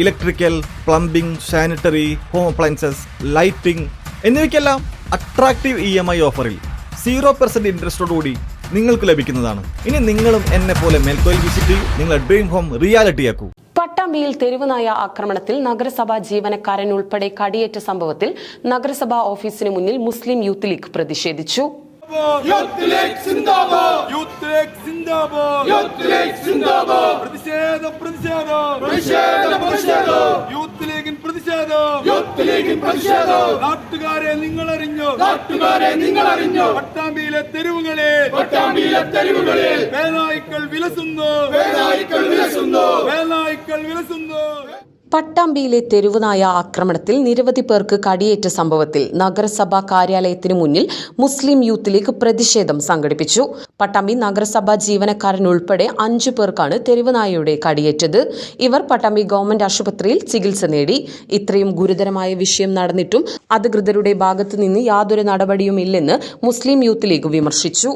Electrical plumbing sanitary home appliances lighting എന്നിവയ്ക്കെല്ലാം attractive E M I ഓഫറിൽ zero percent ഇൻട്രസ്റ്റോടുകൂടി നിങ്ങൾക്ക് ലഭിക്കുന്നതാണ്. ഇനി നിങ്ങളും എന്നെ പോലെ മേൽക്കോയിൽ വിസിറ്റ് ചെയ്യും. നിങ്ങളുടെ ഡ്രീം ഹോം റിയാലിറ്റിയാക്കൂ പട്ടാമ്പിയിൽ തെരുവുനായ ആക്രമണത്തിൽ നഗരസഭാ ജീവനക്കാരൻ ഉൾപ്പെടെ കടിയേറ്റ സംഭവത്തിൽ നഗരസഭാ ഓഫീസിന് മുന്നിൽ മുസ്ലിം യൂത്ത് ലീഗ് പ്രതിഷേധിച്ചു. യൂത്ത് ലീഗ് പ്രതിഷേധം പ്രതിഷേധം. പ്രതിഷേധം പ്രതിഷേധം. യൂത്ത് ലീഗിൻ പ്രതിഷേധം. യൂത്ത് ലീഗിൻ പ്രതിഷേധം. നാട്ടുകാരെ നിങ്ങൾ അറിഞ്ഞോ നാട്ടുകാരെ നിങ്ങൾ അറിഞ്ഞോ പട്ടാമ്പിയിലെ തെരുവുകളിൽ. പട്ടാമ്പിയിലെ തെരുവുകളിൽ. വേലായിക്കൾ വിലസുന്നു. വേലായിക്കൾ വിലസുന്നു. വേലായിക്കൾ വിലസുന്നു. പട്ടാമ്പിയിലെ തെരുവുനായ ആക്രമണത്തിൽ നിരവധി പേർക്ക് കടിയേറ്റ സംഭവത്തിൽ നഗരസഭാ കാര്യാലയത്തിന് മുന്നിൽ മുസ്ലിം യൂത്ത് ലീഗ് പ്രതിഷേധം സംഘടിപ്പിച്ചു. പട്ടാമ്പി നഗരസഭാ ജീവനക്കാരൻ ഉൾപ്പെടെ അഞ്ചു പേർക്കാണ് തെരുവുനായയുടെ കടിയേറ്റത്. ഇവർ പട്ടാമ്പി ഗവൺമെന്റ് ആശുപത്രിയിൽ ചികിത്സ നേടി. ഇത്രയും ഗുരുതരമായ വിഷയം നടന്നിട്ടും അധികൃതരുടെ ഭാഗത്തു നിന്ന് യാതൊരു നടപടിയുമില്ലെന്ന് മുസ്ലിം യൂത്ത് ലീഗ് വിമർശിച്ചു.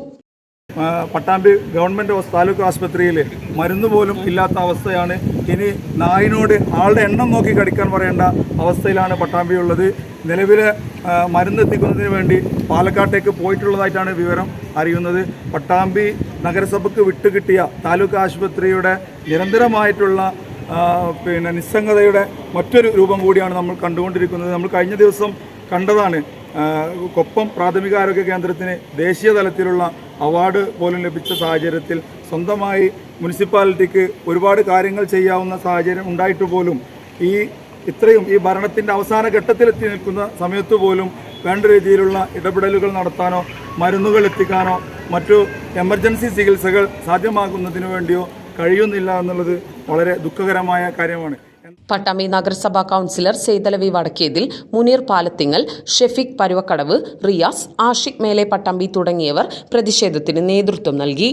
പട്ടാമ്പി ഗവൺമെന്റ് താലൂക്ക് ആശുപത്രിയിൽ മരുന്ന് പോലും ഇല്ലാത്ത അവസ്ഥയാണ് ഇനി നായിനോട് ആളുടെ എണ്ണം നോക്കി കടിക്കാൻ പറയേണ്ട അവസ്ഥയിലാണ് പട്ടാമ്പി ഉള്ളത്. നിലവിലെ ആ, മരുന്ന് എത്തിക്കുന്നതിന് വേണ്ടി പാലക്കാട്ടേക്ക് പോയിട്ടുള്ളതായിട്ടാണ് വിവരം അറിയുന്നത്. പട്ടാമ്പി നഗരസഭയ്ക്ക് വിട്ടുകിട്ടിയ താലൂക്ക് ആശുപത്രിയുടെ നിരന്തരമായിട്ടുള്ള പിന്നെ നിസ്സംഗതയുടെ മറ്റൊരു രൂപം കൂടിയാണ് നമ്മൾ കണ്ടുകൊണ്ടിരിക്കുന്നത്. നമ്മൾ കഴിഞ്ഞ ദിവസം കണ്ടതാണ് കൊപ്പം പ്രാഥമികാരോഗ്യ കേന്ദ്രത്തിന് ദേശീയ തലത്തിലുള്ള അവാർഡ് പോലും ലഭിച്ച സാഹചര്യത്തിൽ സ്വന്തമായി മുനിസിപ്പാലിറ്റിക്ക് ഒരുപാട് കാര്യങ്ങൾ ചെയ്യാവുന്ന സാഹചര്യം ഉണ്ടായിട്ട് പോലും ഈ ഇത്രയും ഈ ഭരണത്തിന്റെ അവസാന ഘട്ടത്തിലെത്തി നിൽക്കുന്ന സമയത്ത് പോലും വേണ്ട രീതിയിലുള്ള ഇടപെടലുകൾ നടത്താനോ മരുന്നുകൾ എത്തിക്കാനോ മറ്റു എമർജൻസി ചികിത്സകൾ സാധ്യമാകുന്നതിന് വേണ്ടിയോ കഴിയുന്നില്ല എന്നുള്ളത് വളരെ ദുഃഖകരമായ കാര്യമാണ്. പട്ടാമ്പി നഗരസഭാ കൗൺസിലർ സേതലവി വടക്കേതിൽ മുനീർ പാലത്തിങ്ങൽ ഷെഫീഖ് പരുവക്കടവ് റിയാസ് ആഷിഖ് മേലെ പട്ടാമ്പി തുടങ്ങിയവർ പ്രതിഷേധത്തിന് നേതൃത്വം നൽകി.